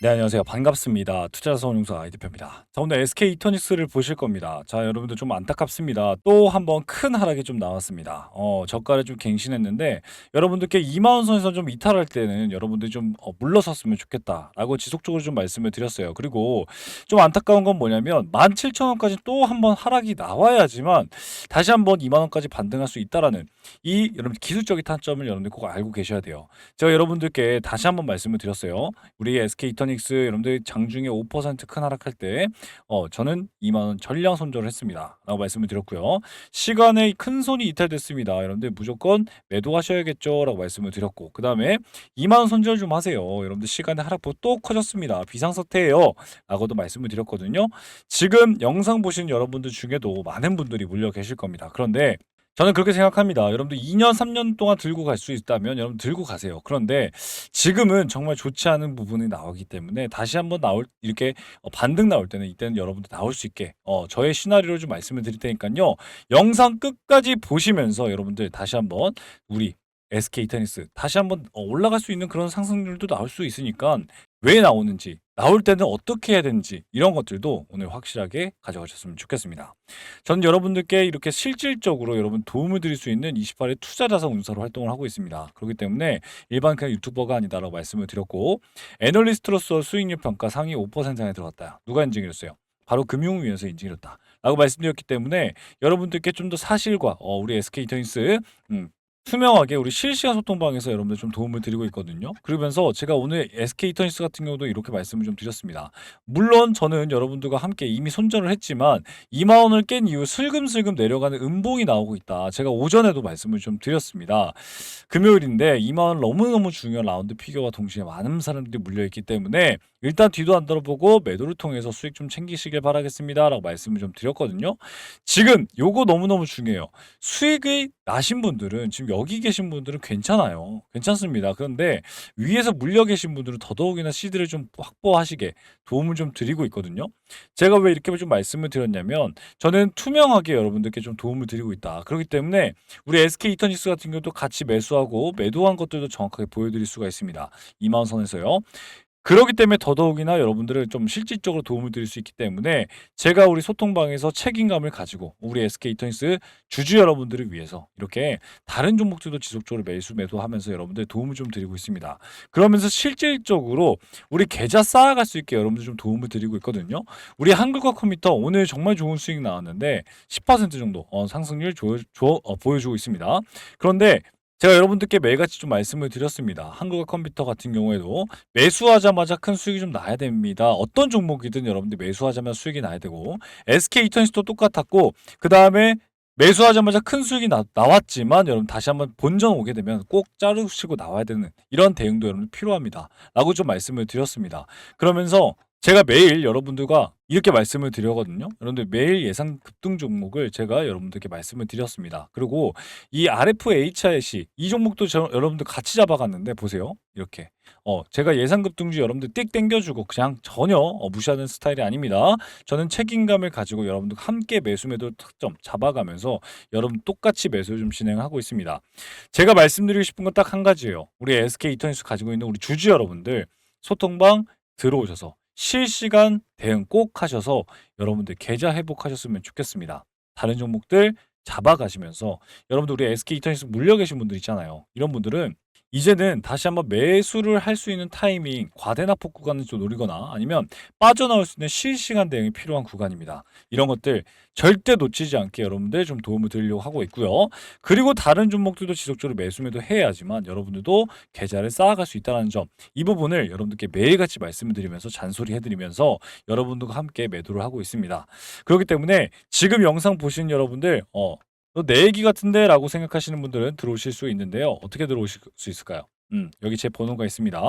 네 안녕하세요. 반갑습니다. 투자자원용사 아이디표입니다. 자 오늘 SK 이터닉스를 보실 겁니다. 자 여러분들 좀 안타깝습니다. 또 한번 큰 하락이 좀 나왔습니다. 어 저가를 좀 갱신했는데 여러분들께 2만원 선에서 좀 이탈할 때는 여러분들이 좀 어, 물러섰으면 좋겠다 라고 지속적으로 좀 말씀을 드렸어요. 그리고 좀 안타까운 건 뭐냐면 17,000원까지 또 한번 하락이 나와야지만 다시 한번 2만원까지 반등할 수 있다라는 이 여러분 기술적인 타점을 여러분들 꼭 알고 계셔야 돼요. 제가 여러분들께 다시 한번 말씀을 드렸어요. 우리 SK 이터닉스 여러분들 장중에 5%큰 하락할 때 어, 저는 2만 원 전량 손절을 했습니다. 라고 말씀을 드렸고요. 시간에 큰 손이 이탈됐습니다. 여러분들 무조건 매도하셔야겠죠. 라고 말씀을 드렸고 그 다음에 2만 원 손절 좀 하세요. 여러분들 시간에 하락폭 또 커졌습니다. 비상사태예요. 라고도 말씀을 드렸거든요. 지금 영상 보신 여러분들 중에도 많은 분들이 물려 계실 겁니다. 그런데 저는 그렇게 생각합니다. 여러분들 2년, 3년 동안 들고 갈 수 있다면 여러분 들고 가세요. 그런데 지금은 정말 좋지 않은 부분이 나오기 때문에 다시 한번 나올 이렇게 어, 반등 나올 때는 이때는 여러분들 나올 수 있게 어, 저의 시나리오를 좀 말씀을 드릴 테니까요. 영상 끝까지 보시면서 여러분들 다시 한번 우리 SK 테니스 다시 한번 어, 올라갈 수 있는 그런 상승률도 나올 수 있으니까 왜 나오는지 나올 때는 어떻게 해야 되는지 이런 것들도 오늘 확실하게 가져가셨으면 좋겠습니다. 저는 여러분들께 이렇게 실질적으로 여러분 도움을 드릴 수 있는 28의 투자 자산 운사로 활동을 하고 있습니다. 그렇기 때문에 일반 그냥 유튜버가 아니다라고 말씀을 드렸고 애널리스트로서 수익률 평가 상위 5% 안에 들어갔다. 누가 인증해줬어요? 바로 금융위에서 인증해줬다. 라고 말씀드렸기 때문에 여러분들께 좀 더 사실과 어, 우리 SK 테니스 음, 투명하게 우리 실시간 소통방에서 여러분들 좀 도움을 드리고 있거든요. 그러면서 제가 오늘 SK 터니스 같은 경우도 이렇게 말씀을 좀 드렸습니다. 물론 저는 여러분들과 함께 이미 손절을 했지만 2만 원을 깬 이후 슬금슬금 내려가는 음봉이 나오고 있다. 제가 오전에도 말씀을 좀 드렸습니다. 금요일인데 2만 원 너무너무 중요한 라운드 피겨와 동시에 많은 사람들이 물려 있기 때문에 일단 뒤도 안 돌아보고 매도를 통해서 수익 좀 챙기시길 바라겠습니다 라고 말씀을 좀 드렸거든요. 지금 요거 너무너무 중요해요. 수익이 나신 분들은 지금 여기 계신 분들은 괜찮아요. 괜찮습니다. 그런데 위에서 물려 계신 분들은 더더욱이나 시드를 좀 확보하시게 도움을 좀 드리고 있거든요. 제가 왜 이렇게 좀 말씀을 드렸냐면 저는 투명하게 여러분들께 좀 도움을 드리고 있다. 그렇기 때문에 우리 SK 이터니스 같은 경우도 같이 매수하고 매도한 것들도 정확하게 보여드릴 수가 있습니다. 2만 선에서요. 그렇기 때문에 더더욱이나 여러분들을 좀 실질적으로 도움을 드릴 수 있기 때문에 제가 우리 소통방에서 책임감을 가지고 우리 SK 이터니스 주주 여러분들을 위해서 이렇게 다른 종목들도 지속적으로 매수 매도하면서 여러분들 도움을 좀 드리고 있습니다. 그러면서 실질적으로 우리 계좌 쌓아갈 수 있게 여러분들 좀 도움을 드리고 있거든요. 우리 한글과 컴퓨터 오늘 정말 좋은 수익 나왔는데 10% 정도 어, 상승률 조, 조, 어, 보여주고 있습니다. 그런데 제가 여러분들께 매일같이 좀 말씀을 드렸습니다. 한국어 컴퓨터 같은 경우에도 매수하자마자 큰 수익이 좀 나야 됩니다. 어떤 종목이든 여러분들 매수하자마자 수익이 나야 되고 SK 이터니스도 똑같았고 그 다음에 매수하자마자 큰 수익이 나, 나왔지만 여러분 다시 한번 본전 오게 되면 꼭 자르시고 나와야 되는 이런 대응도 여러분 필요합니다. 라고 좀 말씀을 드렸습니다. 그러면서 제가 매일 여러분들과 이렇게 말씀을 드렸거든요. 여러분들 매일 예상 급등 종목을 제가 여러분들께 말씀을 드렸습니다. 그리고 이 RFHIC 이 종목도 저, 여러분들 같이 잡아갔는데 보세요. 이렇게 어 제가 예상 급등주 여러분들 띡 땡겨주고 그냥 전혀 어, 무시하는 스타일이 아닙니다. 저는 책임감을 가지고 여러분들 함께 매수 매도 특점 잡아가면서 여러분 똑같이 매수 좀 진행하고 있습니다. 제가 말씀드리고 싶은 건 딱 한 가지예요. 우리 SK 이터니스 가지고 있는 우리 주주 여러분들 소통방 들어오셔서 실시간 대응 꼭 하셔서 여러분들 계좌 회복하셨으면 좋겠습니다. 다른 종목들 잡아가시면서 여러분들 우리 SK 이터니스 물려 계신 분들 있잖아요. 이런 분들은 이제는 다시 한번 매수를 할 수 있는 타이밍, 과대납폭 구간을 좀 노리거나 아니면 빠져나올 수 있는 실시간 대응이 필요한 구간입니다. 이런 것들 절대 놓치지 않게 여러분들 좀 도움을 드리려고 하고 있고요. 그리고 다른 종목들도 지속적으로 매수 매도 해야지만 여러분들도 계좌를 쌓아갈 수 있다는 점, 이 부분을 여러분들께 매일같이 말씀을 드리면서 잔소리 해드리면서 여러분들과 함께 매도를 하고 있습니다. 그렇기 때문에 지금 영상 보신 여러분들, 어, 내 얘기 같은데 라고 생각하시는 분들은 들어오실 수 있는데요. 어떻게 들어오실 수 있을까요? 음, 여기 제 번호가 있습니다.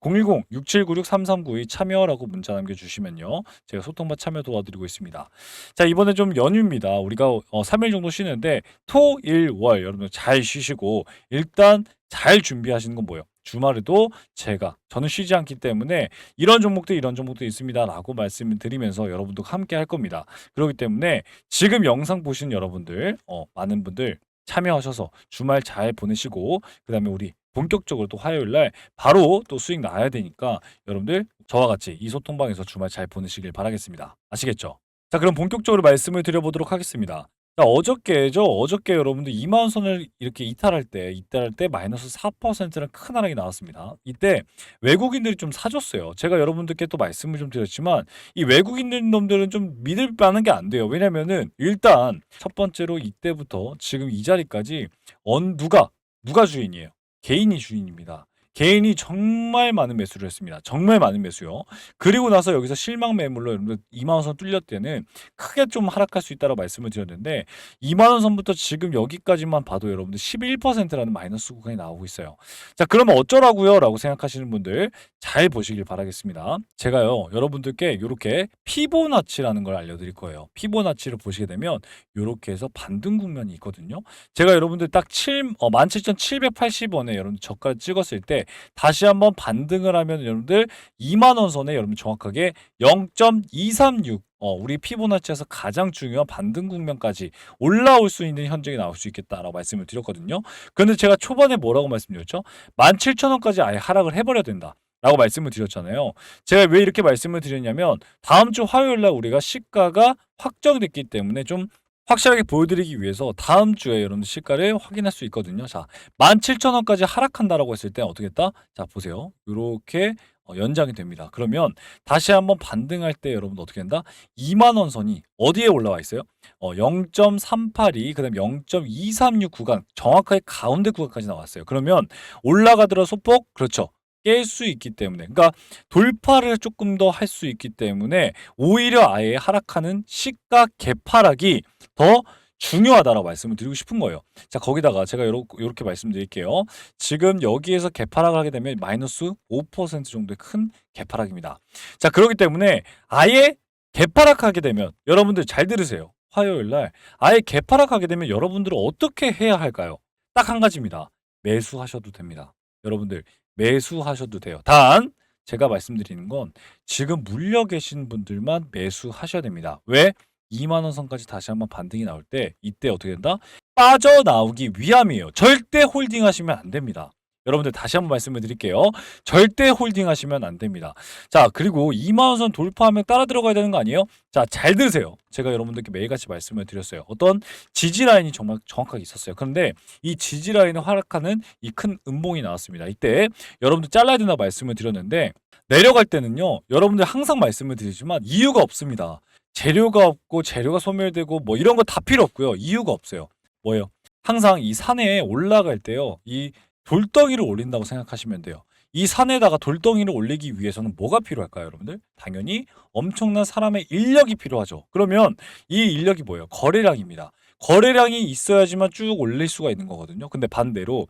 010-6796-3392 참여라고 문자 남겨주시면요. 제가 소통반 참여 도와드리고 있습니다. 자, 이번에 좀 연휴입니다. 우리가 어, 3일 정도 쉬는데 토, 일, 월 여러분 잘 쉬시고 일단 잘 준비하시는 건 뭐예요? 주말에도 제가 저는 쉬지 않기 때문에 이런 종목도 이런 종목도 있습니다라고 말씀을 드리면서 여러분도 함께 할 겁니다. 그렇기 때문에 지금 영상 보신 여러분들 어, 많은 분들 참여하셔서 주말 잘 보내시고 그다음에 우리 본격적으로 또 화요일 날 바로 또 수익 나야 되니까 여러분들 저와 같이 이 소통방에서 주말 잘 보내시길 바라겠습니다. 아시겠죠? 자, 그럼 본격적으로 말씀을 드려보도록 하겠습니다. 자, 어저께죠. 어저께 여러분들 2만 선을 이렇게 이탈할 때, 이탈할 때 마이너스 4%는 큰 하락이 나왔습니다. 이때 외국인들이 좀 사줬어요. 제가 여러분들께 또 말씀을 좀 드렸지만 이 외국인 놈들은 좀 믿을 만한 게 안 돼요. 왜냐면은 일단 첫 번째로 이때부터 지금 이 자리까지 언 누가 누가 주인이에요? 개인이 주인입니다. 개인이 정말 많은 매수를 했습니다. 정말 많은 매수요. 그리고 나서 여기서 실망 매물로 여러분들 2만 원 선 뚫렸 때는 크게 좀 하락할 수 있다고 말씀을 드렸는데 2만 원 선부터 지금 여기까지만 봐도 여러분들 11%라는 마이너스 구간이 나오고 있어요. 자, 그러면 어쩌라고요? 라고 생각하시는 분들 잘 보시길 바라겠습니다. 제가요, 여러분들께 이렇게 피보나치라는 걸 알려드릴 거예요. 피보나치를 보시게 되면 이렇게 해서 반등 국면이 있거든요. 제가 여러분들 딱 7, 어, 17,780원에 여러분 저가 찍었을 때 다시 한번 반등을 하면 여러분들 2만 원 선에 여러분 정확하게 0.236 어, 우리 피보나치에서 가장 중요한 반등 국면까지 올라올 수 있는 현적이 나올 수 있겠다라고 말씀을 드렸거든요. 그런데 제가 초반에 뭐라고 말씀드렸죠? 17,000원까지 아예 하락을 해버려야 된다. 라고 말씀을 드렸잖아요. 제가 왜 이렇게 말씀을 드렸냐면 다음 주 화요일 날 우리가 시가가 확정됐기 때문에 좀 확실하게 보여드리기 위해서 다음 주에 여러분들 시가를 확인할 수 있거든요. 자, 17,000원까지 하락한다라고 했을 때 어떻게 했다? 자, 보세요. 이렇게 어, 연장이 됩니다. 그러면 다시 한번 반등할 때 여러분 어떻게 된다? 2만 원 선이 어디에 올라와 있어요? 어, 0.382 그다음 0.236 구간 정확하게 가운데 구간까지 나왔어요. 그러면 올라가더라 소폭 그렇죠. 깰 수 있기 때문에 그러니까 돌파를 조금 더 할 수 있기 때문에 오히려 아예 하락하는 시가 개파락이 더 중요하다라고 말씀을 드리고 싶은 거예요. 자, 거기다가 제가 이렇게 말씀드릴게요. 지금 여기에서 개파락을 하게 되면 마이너스 5% 정도의 큰 개파락입니다. 자, 그렇기 때문에 아예 개파락하게 되면 여러분들 잘 들으세요. 화요일 날 아예 개파락하게 되면 여러분들은 어떻게 해야 할까요? 딱 한 가지입니다. 매수하셔도 됩니다. 여러분들 매수하셔도 돼요. 단 제가 말씀드리는 건 지금 물려 계신 분들만 매수하셔야 됩니다. 왜? 2만 원 선까지 다시 한번 반등이 나올 때 이때 어떻게 된다? 빠져나오기 위함이에요. 절대 홀딩 하시면 안 됩니다. 여러분들 다시 한번 말씀을 드릴게요. 절대 홀딩 하시면 안 됩니다. 자, 그리고 2만 원선 돌파하면 따라 들어가야 되는 거 아니에요? 자, 잘 들으세요. 제가 여러분들께 매일같이 말씀을 드렸어요. 어떤 지지 라인이 정말 정확하게 있었어요. 그런데 이 지지 라인을 하락하는 이 큰 음봉이 나왔습니다. 이때 여러분들 잘라야 된다 말씀을 드렸는데 내려갈 때는요. 여러분들 항상 말씀을 드리지만 이유가 없습니다. 재료가 없고 재료가 소멸되고 뭐 이런 거 다 필요 없고요. 이유가 없어요. 뭐예요? 항상 이 산에 올라갈 때요. 이 돌덩이를 올린다고 생각하시면 돼요. 이 산에다가 돌덩이를 올리기 위해서는 뭐가 필요할까요, 여러분들? 당연히 엄청난 사람의 인력이 필요하죠. 그러면 이 인력이 뭐예요? 거래량입니다. 거래량이 있어야지만 쭉 올릴 수가 있는 거거든요. 근데 반대로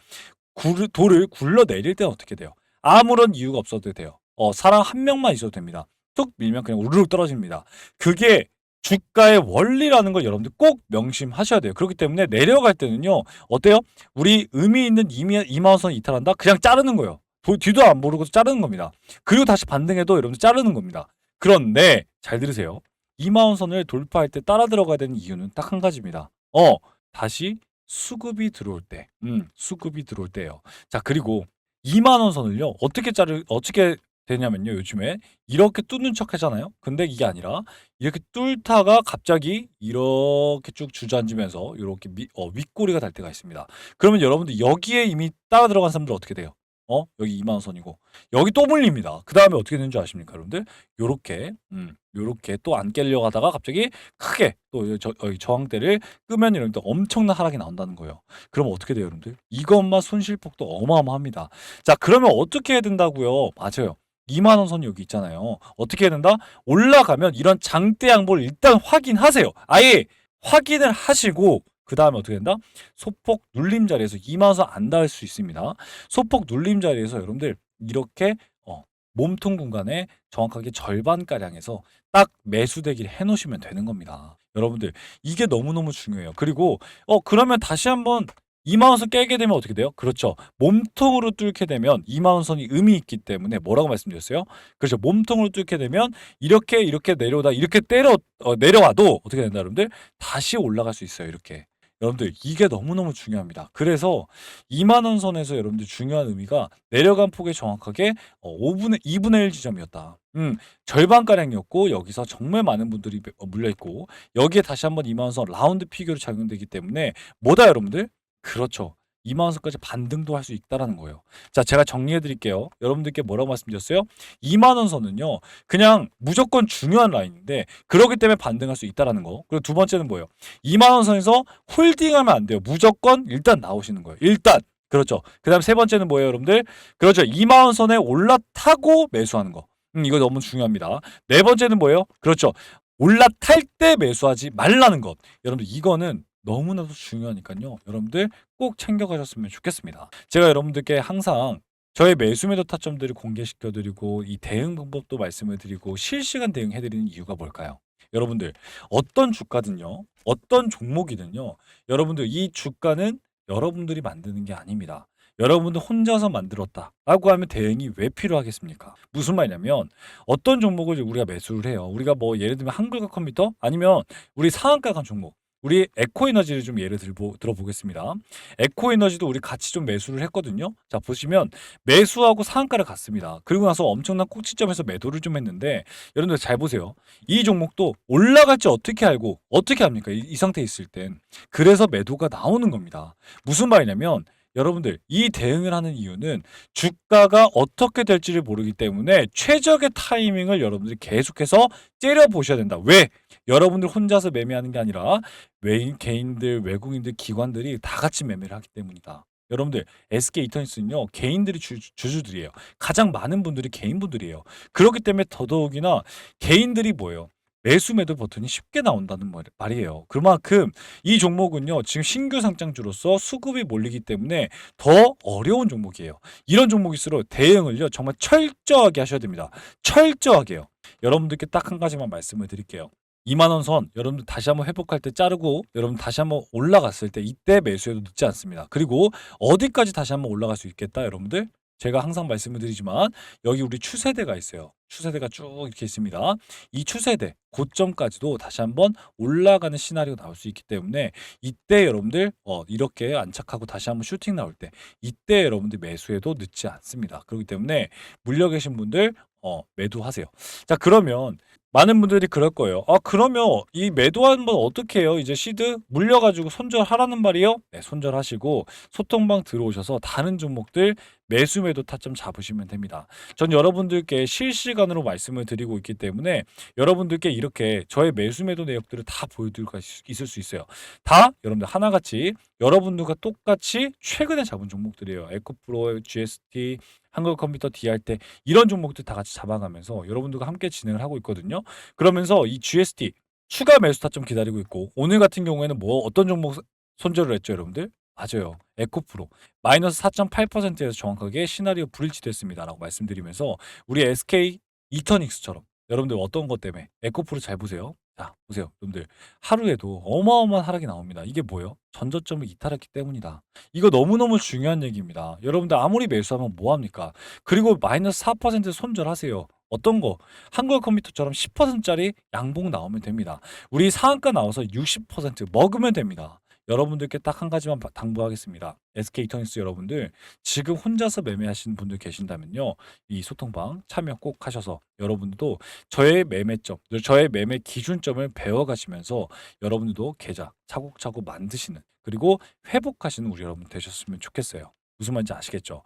굴, 돌을 굴러 내릴 때는 어떻게 돼요? 아무런 이유가 없어도 돼요. 어, 사람 한 명만 있어도 됩니다. 뚝 밀면 그냥 우르르 떨어집니다. 그게 주가의 원리라는 걸 여러분들 꼭 명심하셔야 돼요. 그렇기 때문에 내려갈 때는요. 어때요? 우리 의미 있는 2만 원선 이탈한다? 그냥 자르는 거예요. 뒤도 안 모르고 자르는 겁니다. 그리고 다시 반등해도 여러분들 자르는 겁니다. 그런데 잘 들으세요. 2만 원선을 돌파할 때 따라 들어가야 되는 이유는 딱 한 가지입니다. 어, 다시 수급이 들어올 때. 음, 수급이 들어올 때예요. 자, 그리고 2만 원 선을요. 어떻게 자르 어떻게 되냐면요. 요즘에 이렇게 뚫는 척 하잖아요. 근데 이게 아니라 이렇게 뚫다가 갑자기 이렇게 쭉 주저앉으면서 이렇게 미, 어, 윗꼬리가 달 때가 있습니다. 그러면 여러분들 여기에 이미 따라 들어간 사람들 어떻게 돼요? 어? 여기 2만 원 선이고 여기 또 물립니다. 그 다음에 어떻게 되는 줄 아십니까, 여러분들? 요렇게 음, 요렇게 또 안 깨려고 하다가 갑자기 크게 또 저, 어, 저항대를 끄면 여러분들 엄청난 하락이 나온다는 거예요. 그럼 어떻게 돼요, 여러분들? 이것만 손실폭도 어마어마합니다. 자, 그러면 어떻게 해야 된다고요? 맞아요. 2만 원 선이 여기 있잖아요. 어떻게 해야 된다? 올라가면 이런 장대 양보를 일단 확인하세요. 아예 확인을 하시고 그 다음에 어떻게 된다? 소폭 눌림 자리에서 2만 원안 닿을 수 있습니다. 소폭 눌림 자리에서 여러분들 이렇게 어, 몸통 공간에 정확하게 절반 가량에서 딱 매수대기를 해놓으시면 되는 겁니다. 여러분들 이게 너무너무 중요해요. 그리고 어 그러면 다시 한번 2만 원선 깨게 되면 어떻게 돼요? 그렇죠. 몸통으로 뚫게 되면 2만 원선이 의미 있기 때문에 뭐라고 말씀드렸어요? 그렇죠. 몸통으로 뚫게 되면 이렇게 이렇게 내려오다 이렇게 때려 어, 내려와도 어떻게 된다 여러분들? 다시 올라갈 수 있어요. 이렇게. 여러분들 이게 너무너무 중요합니다. 그래서 2만 원 선에서 여러분들 중요한 의미가 내려간 폭의 정확하게 어, 5분의 2분의 1 지점이었다. 음, 절반 가량이었고 여기서 정말 많은 분들이 어, 물려 있고 여기에 다시 한번 2만 원 선 라운드 피규어로 작용되기 때문에 뭐다 여러분들? 그렇죠. 2만 원선까지 반등도 할 수 있다라는 거예요. 자, 제가 정리해 드릴게요. 여러분들께 뭐라고 말씀드렸어요? 2만 원 선은요. 그냥 무조건 중요한 라인인데 그렇기 때문에 반등할 수 있다라는 거. 그리고 두 번째는 뭐예요? 2만 원 선에서 홀딩하면 안 돼요. 무조건 일단 나오시는 거예요. 일단 그렇죠. 그다음 세 번째는 뭐예요, 여러분들? 그렇죠. 2만 원 선에 올라타고 매수하는 거. 음, 이거 너무 중요합니다. 네 번째는 뭐예요? 그렇죠. 올라탈 때 매수하지 말라는 것. 여러분들 이거는 너무나도 중요하니까요. 여러분들 꼭 챙겨가셨으면 좋겠습니다. 제가 여러분들께 항상 저의 매수 매도 타점들을 공개시켜 드리고 이 대응 방법도 말씀을 드리고 실시간 대응해 드리는 이유가 뭘까요? 여러분들 어떤 주가든요. 어떤 종목이든요. 여러분들 이 주가는 여러분들이 만드는 게 아닙니다. 여러분들 혼자서 만들었다라고 하면 대응이 왜 필요하겠습니까? 무슨 말이냐면 어떤 종목을 우리가 매수를 해요. 우리가 뭐 예를 들면 한글과 컴퓨터 아니면 우리 상한가 간 종목 우리 에코 에너지를 좀 예를 들보, 들어보겠습니다. 에코 에너지도 우리 같이 좀 매수를 했거든요. 자 보시면 매수하고 상한가를 갔습니다. 그리고 나서 엄청난 꼭지점에서 매도를 좀 했는데 여러분들 잘 보세요. 이 종목도 올라갈지 어떻게 알고 어떻게 합니까? 이, 이 상태에 있을 땐 그래서 매도가 나오는 겁니다. 무슨 말이냐면 여러분들 이 대응을 하는 이유는 주가가 어떻게 될지를 모르기 때문에 최적의 타이밍을 여러분들이 계속해서 째려 보셔야 된다. 왜? 여러분들 혼자서 매매하는 게 아니라 외인 개인들, 외국인들, 기관들이 다 같이 매매를 하기 때문이다. 여러분들 SK 이터니스는요 개인들이 주, 주주들이에요. 가장 많은 분들이 개인분들이에요. 그렇기 때문에 더더욱이나 개인들이 뭐예요? 매수 매도 버튼이 쉽게 나온다는 말, 말이에요. 그만큼 이 종목은요 지금 신규 상장주로서 수급이 몰리기 때문에 더 어려운 종목이에요. 이런 종목일수록 대응을요 정말 철저하게 하셔야 됩니다. 철저하게요. 여러분들께 딱 한 가지만 말씀을 드릴게요. 2만 원 선 여러분들 다시 한번 회복할 때 자르고 여러분 다시 한번 올라갔을 때 이때 매수해도 늦지 않습니다. 그리고 어디까지 다시 한번 올라갈 수 있겠다 여러분들? 제가 항상 말씀을 드리지만 여기 우리 추세대가 있어요. 추세대가 쭉 이렇게 있습니다. 이 추세대 고점까지도 다시 한번 올라가는 시나리오가 나올 수 있기 때문에 이때 여러분들 어, 이렇게 안착하고 다시 한번 슈팅 나올 때 이때 여러분들 매수해도 늦지 않습니다. 그렇기 때문에 물려 계신 분들 어, 매도하세요. 자 그러면 많은 분들이 그럴 거예요. 아 그러면 이 매도하는 건 어떻게 해요? 이제 시드 물려가지고 손절하라는 말이요? 네 손절하시고 소통방 들어오셔서 다른 종목들 매수 매도 타점 잡으시면 됩니다. 전 여러분들께 실시간으로 말씀을 드리고 있기 때문에 여러분들께 이렇게 저의 매수 매도 내역들을 다 보여드릴 수 있을 수 있어요. 다 여러분들 하나같이 여러분들과 똑같이 최근에 잡은 종목들이에요. 에코프로, GST, 한국컴퓨터 DR 때 이런 종목들 다 같이 잡아가면서 여러분들과 함께 진행을 하고 있거든요. 그러면서 이 GST 추가 매수 타점 기다리고 있고 오늘 같은 경우에는 뭐 어떤 종목 손절을 했죠, 여러분들? 맞아요. 에코프로 마이너스 4.8%에서 정확하게 시나리오 불일치됐습니다라고 말씀드리면서 우리 SK 이터닉스처럼 여러분들 어떤 것 때문에 에코프로 잘 보세요. 자, 보세요. 여러분들 하루에도 어마어마한 하락이 나옵니다. 이게 뭐예요? 전저점을 이탈했기 때문이다. 이거 너무너무 중요한 얘기입니다. 여러분들 아무리 매수하면 뭐 합니까? 그리고 마이너스 4% 손절하세요. 어떤 거? 한국 컴퓨터처럼 10%짜리 양봉 나오면 됩니다. 우리 상한가 나와서 60% 먹으면 됩니다. 여러분들께 딱 한 가지만 바- 당부하겠습니다. SK 이터닉스 여러분들 지금 혼자서 매매하시는 분들 계신다면요. 이 소통방 참여 꼭 하셔서 여러분들도 저의 매매점, 저의 매매 기준점을 배워가시면서 여러분들도 계좌 차곡차곡 만드시는 그리고 회복하시는 우리 여러분 되셨으면 좋겠어요. 무슨 말인지 아시겠죠?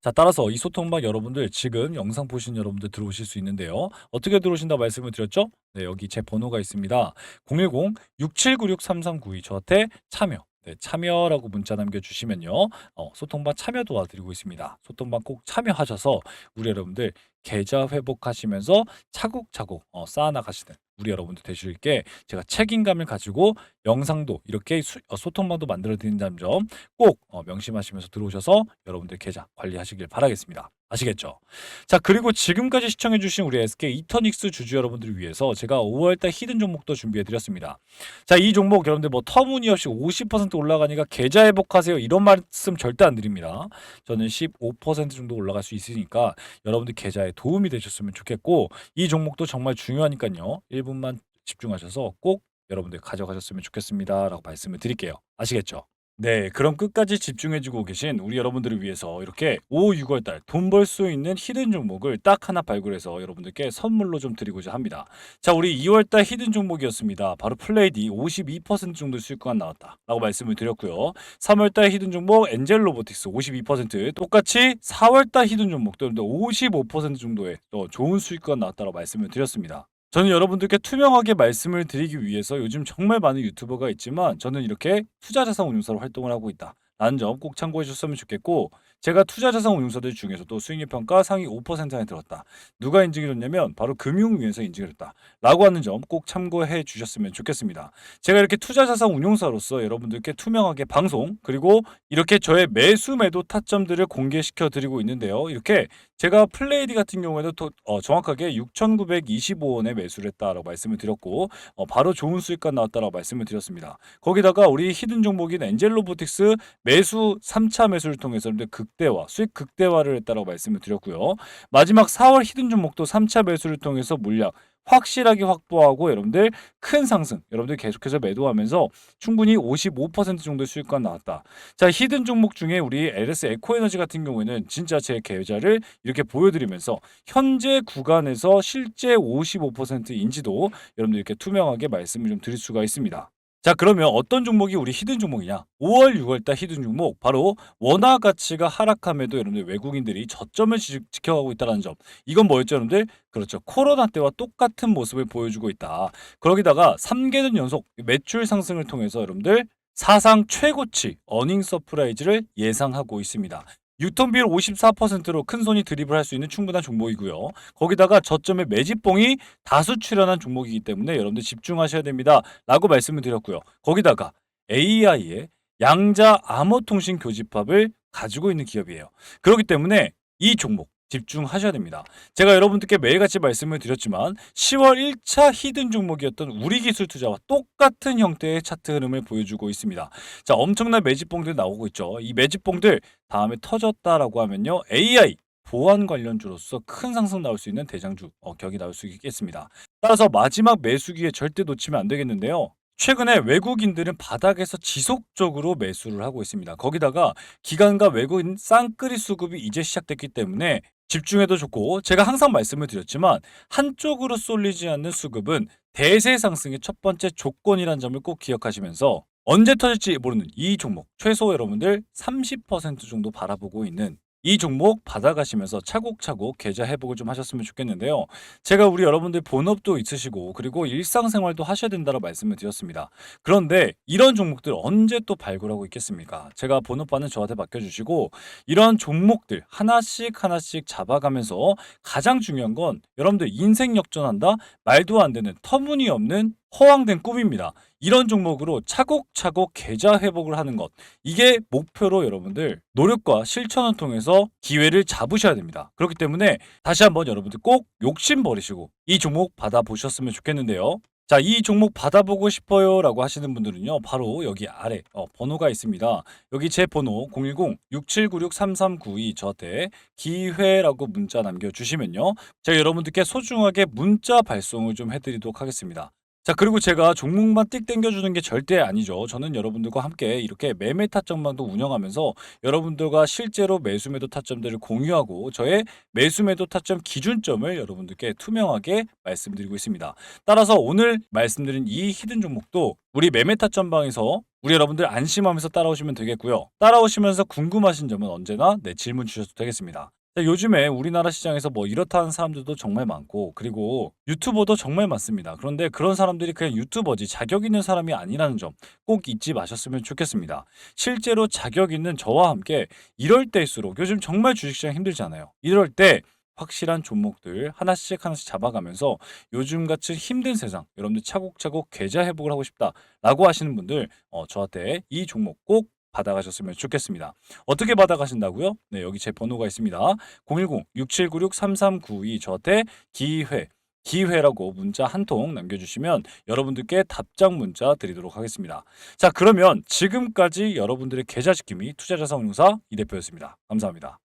자, 따라서 이 소통방 여러분들 지금 영상 보신 여러분들 들어오실 수 있는데요. 어떻게 들어오신다 말씀을 드렸죠? 네, 여기 제 번호가 있습니다. 010-6796-3392 저한테 참여. 네, 참여라고 문자 남겨주시면요. 어, 소통방 참여 도와드리고 있습니다. 소통방 꼭 참여하셔서 우리 여러분들 계좌 회복하시면서 차곡차곡 어, 쌓아나가시는 우리 여러분들 되실 수 있게 제가 책임감을 가지고 영상도 이렇게 수- 어, 소통방도 만들어 드린다는 점꼭 어, 명심하시면서 들어오셔서 여러분들 계좌 관리하시길 바라겠습니다. 아시겠죠? 자 그리고 지금까지 시청해주신 우리 SK 이터닉스 주주 여러분들을 위해서 제가 5월달 히든 종목도 준비해드렸습니다. 자 이 종목 여러분들 뭐 터무니없이 50% 올라가니까 계좌 회복하세요 이런 말씀 절대 안 드립니다. 저는 15% 정도 올라갈 수 있으니까 여러분들 계좌에 도움이 되셨으면 좋겠고 이 종목도 정말 중요하니까요. 1분만 집중하셔서 꼭 여러분들 가져가셨으면 좋겠습니다라고 말씀을 드릴게요. 아시겠죠? 네, 그럼 끝까지 집중해주고 계신 우리 여러분들을 위해서 이렇게 5, 6월달 돈 벌 수 있는 히든 종목을 딱 하나 발굴해서 여러분들께 선물로 좀 드리고자 합니다. 자, 우리 2월달 히든 종목이었습니다. 바로 플레이디 52% 정도 수익만 나왔다. 라고 말씀을 드렸고요. 3월달 히든 종목 엔젤 로보틱스 52% 똑같이 4월달 히든 종목도 55% 정도의 또 좋은 수익만 나왔다고 말씀을 드렸습니다. 저는 여러분들께 투명하게 말씀을 드리기 위해서 요즘 정말 많은 유튜버가 있지만 저는 이렇게 투자자산 운용사로 활동을 하고 있다. 라는 점 꼭 참고해 주셨으면 좋겠고 제가 투자자산 운용사들 중에서도 수익률 평가 상위 5% 안에 들었다. 누가 인증해 줬냐면 바로 금융위에서 인증해 줬다. 라고 하는 점 꼭 참고해 주셨으면 좋겠습니다. 제가 이렇게 투자자산 운용사로서 여러분들께 투명하게 방송 그리고 이렇게 저의 매수 매도 타점들을 공개시켜 드리고 있는데요. 이렇게 제가 플레이디 같은 경우에는 또, 어, 정확하게 6,925원에 매수를 했다라고 말씀을 드렸고 어, 바로 좋은 수익가 나왔다라고 말씀을 드렸습니다. 거기다가 우리 히든 종목인 엔젤로 보틱스 매수 3차 매수를 통해서 여러분들 극대화, 수익 극대화를 했다라고 말씀을 드렸고요. 마지막 4월 히든 종목도 3차 매수를 통해서 물량 확실하게 확보하고 여러분들 큰 상승, 여러분들 계속해서 매도하면서 충분히 55% 정도의 수익가 나왔다. 자, 히든 종목 중에 우리 LS 에코에너지 같은 경우에는 진짜 제 계좌를 이렇게 보여드리면서 현재 구간에서 실제 55%인지도 여러분들 이렇게 투명하게 말씀을 좀 드릴 수가 있습니다. 자 그러면 어떤 종목이 우리 히든 종목이냐? 5월 6월달 히든 종목 바로 원화 가치가 하락함에도 여러분들 외국인들이 저점을 지, 지켜가고 있다는 점. 이건 뭐였죠 여러분들? 그렇죠. 코로나 때와 똑같은 모습을 보여주고 있다. 그러기다가 3개년 연속 매출 상승을 통해서 여러분들 사상 최고치 어닝 서프라이즈를 예상하고 있습니다 유통비율 54%로 큰 손이 드립을 할 수 있는 충분한 종목이고요. 거기다가 저점의 매집봉이 다수 출현한 종목이기 때문에 여러분들 집중하셔야 됩니다. 라고 말씀을 드렸고요. 거기다가 AI의 양자 암호통신 교집합을 가지고 있는 기업이에요. 그렇기 때문에 이 종목 집중하셔야 됩니다. 제가 여러분들께 매일같이 말씀을 드렸지만 10월 1차 히든 종목이었던 우리 기술 투자와 똑같은 형태의 차트 흐름을 보여주고 있습니다. 자, 엄청난 매집봉들 나오고 있죠. 이 매집봉들 다음에 터졌다라고 하면요. AI 보안 관련주로서 큰 상승 나올 수 있는 대장주 어, 격이 나올 수 있겠습니다. 따라서 마지막 매수기에 절대 놓치면 안 되겠는데요. 최근에 외국인들은 바닥에서 지속적으로 매수를 하고 있습니다. 거기다가 기관과 외국인 쌍끌이 수급이 이제 시작됐기 때문에 집중해도 좋고 제가 항상 말씀을 드렸지만 한쪽으로 쏠리지 않는 수급은 대세 상승의 첫 번째 조건이라는 점을 꼭 기억하시면서 언제 터질지 모르는 이 종목 최소 여러분들 30% 정도 바라보고 있는 이 종목 받아가시면서 차곡차곡 계좌 회복을 좀 하셨으면 좋겠는데요. 제가 우리 여러분들 본업도 있으시고 그리고 일상생활도 하셔야 된다고 말씀을 드렸습니다. 그런데 이런 종목들 언제 또 발굴하고 있겠습니까? 제가 본업반은 저한테 맡겨주시고 이런 종목들 하나씩 하나씩 잡아가면서 가장 중요한 건 여러분들 인생 역전한다? 말도 안 되는 터무니없는 허황된 꿈입니다. 이런 종목으로 차곡차곡 계좌 회복을 하는 것. 이게 목표로 여러분들 노력과 실천을 통해서 기회를 잡으셔야 됩니다. 그렇기 때문에 다시 한번 여러분들 꼭 욕심 버리시고 이 종목 받아보셨으면 좋겠는데요. 자, 이 종목 받아보고 싶어요 라고 하시는 분들은요, 바로 여기 아래 어, 번호가 있습니다. 여기 제 번호 010-6796-3392 저한테 기회라고 문자 남겨주시면요. 제가 여러분들께 소중하게 문자 발송을 좀 해드리도록 하겠습니다. 자 그리고 제가 종목만 띡 땡겨주는 게 절대 아니죠. 저는 여러분들과 함께 이렇게 매매 타점방도 운영하면서 여러분들과 실제로 매수 매도 타점들을 공유하고 저의 매수 매도 타점 기준점을 여러분들께 투명하게 말씀드리고 있습니다. 따라서 오늘 말씀드린 이 히든 종목도 우리 매매 타점 방에서 우리 여러분들 안심하면서 따라오시면 되겠고요. 따라오시면서 궁금하신 점은 언제나 내 질문 주셔도 되겠습니다. 자, 요즘에 우리나라 시장에서 뭐 이렇다 하는 사람들도 정말 많고 그리고 유튜버도 정말 많습니다. 그런데 그런 사람들이 그냥 유튜버지 자격 있는 사람이 아니라는 점 꼭 잊지 마셨으면 좋겠습니다. 실제로 자격 있는 저와 함께 이럴 때일수록 요즘 정말 주식시장 힘들잖아요. 이럴 때 확실한 종목들 하나씩 하나씩 잡아가면서 요즘같이 힘든 세상 여러분들 차곡차곡 계좌 회복을 하고 싶다라고 하시는 분들 어, 저한테 이 종목 꼭 받아가셨으면 좋겠습니다. 어떻게 받아가신다고요? 네, 여기 제 번호가 있습니다. 010-6796-3392 저한테 기회 기회라고 문자 한 통 남겨주시면 여러분들께 답장 문자 드리도록 하겠습니다. 자 그러면 지금까지 여러분들의 계좌 지킴이 투자자산운용사 이 대표였습니다. 감사합니다.